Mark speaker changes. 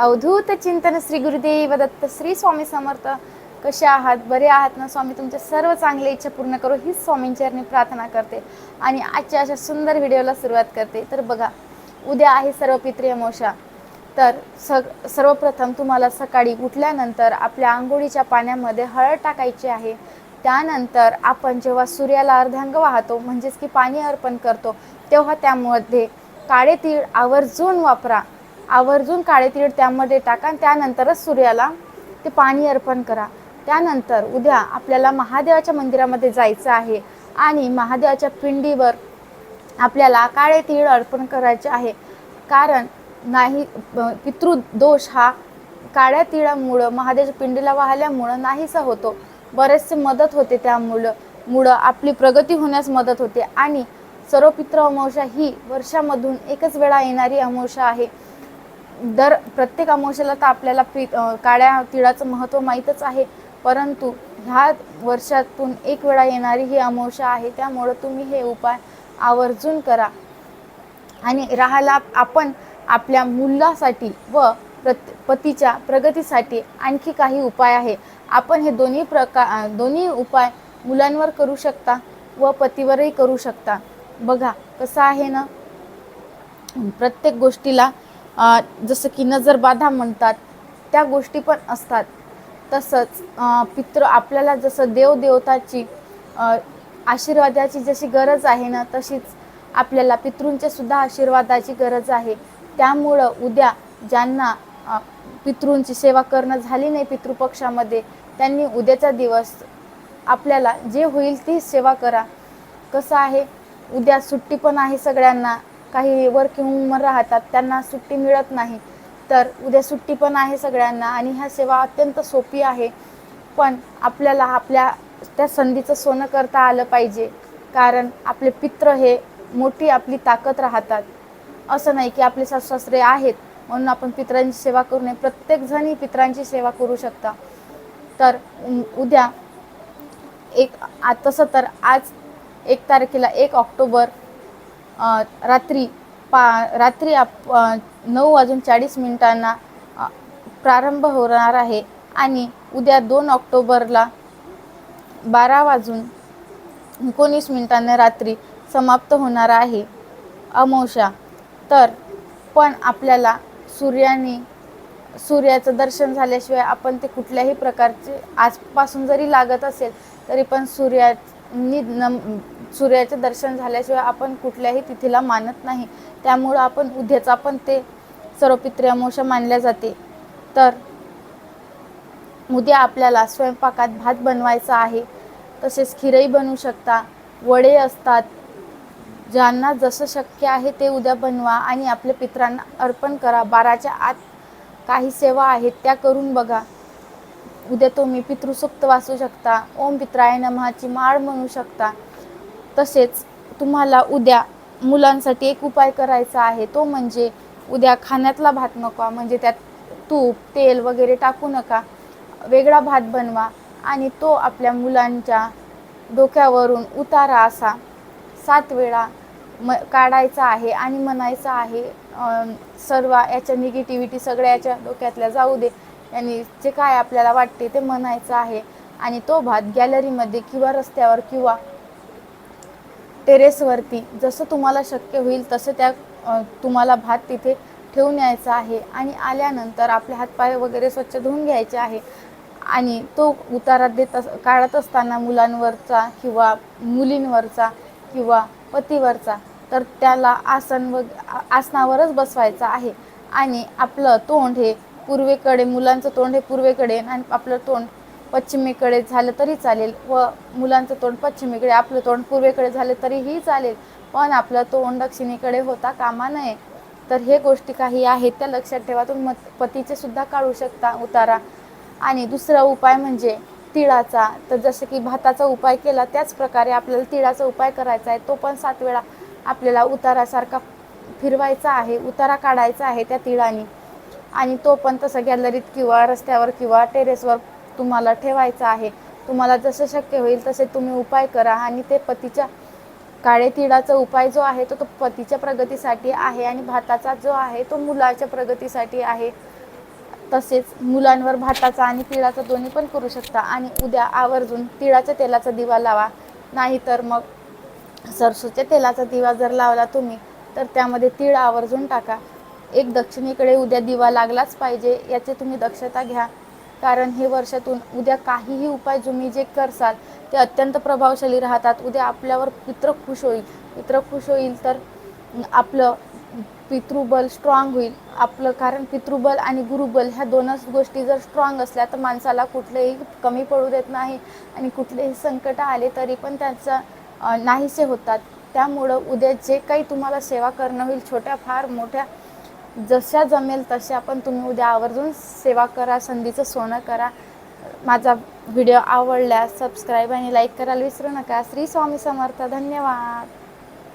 Speaker 1: अवधूत चिंतन श्री गुरुदेव दत्त श्री स्वामी समर्थ. कसे आहात? बरे आहात ना स्वामी? तुमच्या सर्व चांगल्या इच्छा पूर्ण करो हीच स्वामींचरणी प्रार्थना करते आणि आजच्या अशा सुंदर व्हिडिओला सुरुवात करते. तर बघा उद्या आहे सर्व पित्री तर स सर्वप्रथम तुम्हाला सकाळी उठल्यानंतर आपल्या आंघोळीच्या पाण्यामध्ये हळद टाकायची आहे. त्यानंतर आपण जेव्हा सूर्याला अर्धांग वाहतो म्हणजेच की पाणी अर्पण करतो तेव्हा त्यामध्ये काळे तीळ आवर्जून वापरा. आवर्जून काळे तीळ त्यामध्ये टाका आणि त्यानंतरच सूर्याला ते पाणी अर्पण करा. त्यानंतर उद्या आपल्याला महादेवाच्या मंदिरामध्ये जायचं आहे आणि महादेवाच्या पिंडीवर आपल्याला काळे तीळ अर्पण करायचे आहे. कारण नाही पितृदोष हा काळ्या तिळामुळं महादेवाच्या पिंडीला वाहल्यामुळं नाहीसा होतो. बरेचसे मदत होते त्यामुळं मुळं आपली प्रगती होण्यास मदत होते. आणि सर्व पितृ अमावस्या ही वर्षामधून एकच वेळा येणारी अमावस्या आहे. दर प्रत्येक अमावस्याला तर आपल्याला पि काळ्या तिळाचं महत्त्व माहीतच आहे. परंतु ह्या वर्षातून एक वेळा येणारी ही अमावस्या आहे त्यामुळं तुम्ही हे उपाय आवर्जून करा. आणि राहायला आपण आपल्या मुलासाठी व प्रत पतीच्या प्रगतीसाठी आणखी काही उपाय आहे. आपण हे दोन्ही प्रकार दोन्ही उपाय मुलांवर करू शकता व पतीवरही करू शकता. बघा कसं आहे ना? प्रत्येक गोष्टीला जसं की नजरबाधा म्हणतात त्या गोष्टी पण असतात. तसंच पित्र पितृ आपल्याला जसं देवदेवताची आशीर्वादाची जशी गरज आहे ना तशीच आपल्याला पितृंच्या सुद्धा आशीर्वादाची गरज आहे. त्यामुळं उद्या ज्यांना पितृंची सेवा करणं झाली नाही पितृपक्षामध्ये त्यांनी उद्याचा दिवस आपल्याला जे होईल ती सेवा करा. कसं आहे उद्या सुट्टी पण आहे सगळ्यांना काही वर्किंग वुमन राहतात त्यांना सुट्टी मिळत नाही. तर उद्या सुट्टी पण आहे सगळ्यांना आणि ह्या सेवा अत्यंत सोपी आहे. पण आपल्याला आपल्या त्या संधीचं सोनं करता आलं पाहिजे. कारण आपले पित्र हे मोठी आपली ताकद राहतात. असं नाही की आपले सासरे आहेत म्हणून आपण पित्रांची सेवा करू नये. प्रत्येकजण पित्रांची सेवा करू शकता. तर उद्या एक तसं तर आज एक तारखेला एक ऑक्टोबर रात्री पा रात्री आप नऊ वाजून चाळीस मिनिटांना प्रारंभ होणार आहे. आणि उद्या दोन ऑक्टोबरला बारा वाजून एकोणीस मिनिटांना रात्री समाप्त होणार आहे अमावस्या. तर पण आपल्याला सूर्याने सूर्याचं दर्शन झाल्याशिवाय आपण ते कुठल्याही प्रकारचे आजपासून जरी लागत असेल तरी पण सूर्यानी नम सूर्याचे दर्शन झाल्याशिवाय आपण कुठल्याही तिथीला मानत नाही. त्यामुळं आपण उद्याचा पण ते सर्व पित्री अमावस्या मानल्या जाते. तर उद्या आपल्याला स्वयंपाकात भात बनवायचा आहे. तसेच खिरही बनवू शकता. वडे असतात. ज्यांना जसं शक्य आहे ते उद्या बनवा आणि आपल्या पित्रांना अर्पण करा. बाराच्या आत काही सेवा आहेत त्या करून बघा. उद्या तुम्ही पितृसुक्त वाचू शकता. ओम पित्राय नमहाची माळ म्हणू शकता. तसेच तुम्हाला उद्या मुलांसाठी एक उपाय करायचा आहे तो म्हणजे उद्या खाण्यातला भात नका म्हणजे त्यात तूप तेल वगैरे टाकू नका. वेगळा भात बनवा आणि तो आपल्या मुलांच्या डोक्यावरून उतारा असा. सात वेळा म काढायचा आहे आणि म्हणायचं आहे सर्व याच्या निगेटिव्हिटी सगळ्या याच्या डोक्यातल्या जाऊ दे. आणि जे काय आपल्याला वाटते ते म्हणायचं आहे. आणि तो भात गॅलरीमध्ये किंवा रस्त्यावर किंवा टेरेसवरती जसं तुम्हाला शक्य होईल तसं त्या तुम्हाला भात तिथे ठेवून यायचा आहे. आणि आल्यानंतर आपले हातपाय वगैरे स्वच्छ धुवून घ्यायचे आहे. आणि तो उतारा देत अस काढत असताना मुलांवरचा किंवा मुलींवरचा किंवा पतीवरचा तर त्याला आसन व आसनावरच बसवायचं आहे. आणि आपलं तोंड हे पूर्वेकडे मुलांचं तोंड हे पूर्वेकडे आणि आपलं तोंड पश्चिमेकडे झालं तरी चालेल व मुलांचं तोंड पश्चिमेकडे आपलं तोंड पूर्वेकडे झालं तरीही चालेल. पण आपलं तोंड दक्षिणेकडे होता कामा नये. तर हे गोष्टी काही आहेत त्या लक्षात ठेवा. तुम्ही मत पतीचे सुद्धा काढू शकता उतारा. आणि दुसरा उपाय म्हणजे तिळाचा. तर जसं की भाताचा उपाय केला त्याच प्रकारे आपल्याला तिळाचा उपाय करायचा आहे. तो पण सात वेळा आपल्याला उतारासारखा फिरवायचा आहे उतारा काढायचा आहे त्या तिळाने. आणि तो पण तसं गॅलरीत किंवा रस्त्यावर किंवा टेरेसवर तुम्हाला ठेवायचा आहे. तुम्हाला जसं शक्य होईल तसे तुम्ही उपाय करा आणि ते पतीच्या काळे तिळाचा उपाय जो आहे तो तो पतीच्या प्रगतीसाठी आहे आणि भाताचा जो आहे तो मुलाच्या प्रगतीसाठी आहे. तसेच मुलांवर भाताचा आणि तिळाचा दोन्ही पण करू शकता आणि उद्या आवर्जून तिळाच्या तेलाचा दिवा लावा. नाहीतर मग सरसूच्या तेलाचा दिवा जर लावला तुम्ही तर त्यामध्ये तीळ आवर्जून टाका. एक दक्षिणेकडे उद्या दिवा लागलाच पाहिजे याची तुम्ही दक्षता घ्या. कारण हे वर्षातून उद्या काहीही उपाय तुम्ही जे करसाल ते अत्यंत प्रभावशाली राहतात. उद्या आपल्यावर पित्र खुश होईल. पित्र खुश होईल तर आपलं पितृबल स्ट्रॉंग होईल. आपलं कारण पितृबल आणि गुरुबल ह्या दोनच गोष्टी जर स्ट्रॉंग असल्या तर माणसाला कुठलेही कमी पडू देत नाही आणि कुठलेही संकट आले तरी पण त्यांचं नाहीसे होतात. त्यामुळं उद्या जे काही तुम्हाला सेवा करणं होईल छोट्या फार मोठ्या जशा जमेल तशा पण तुम्ही उद्या आवर्जून सेवा करा संधीचं सोनं करा. माझा व्हिडिओ आवडल्यास सबस्क्राईब आणि लाईक करायला विसरू नका. श्री स्वामी समर्थ. धन्यवाद.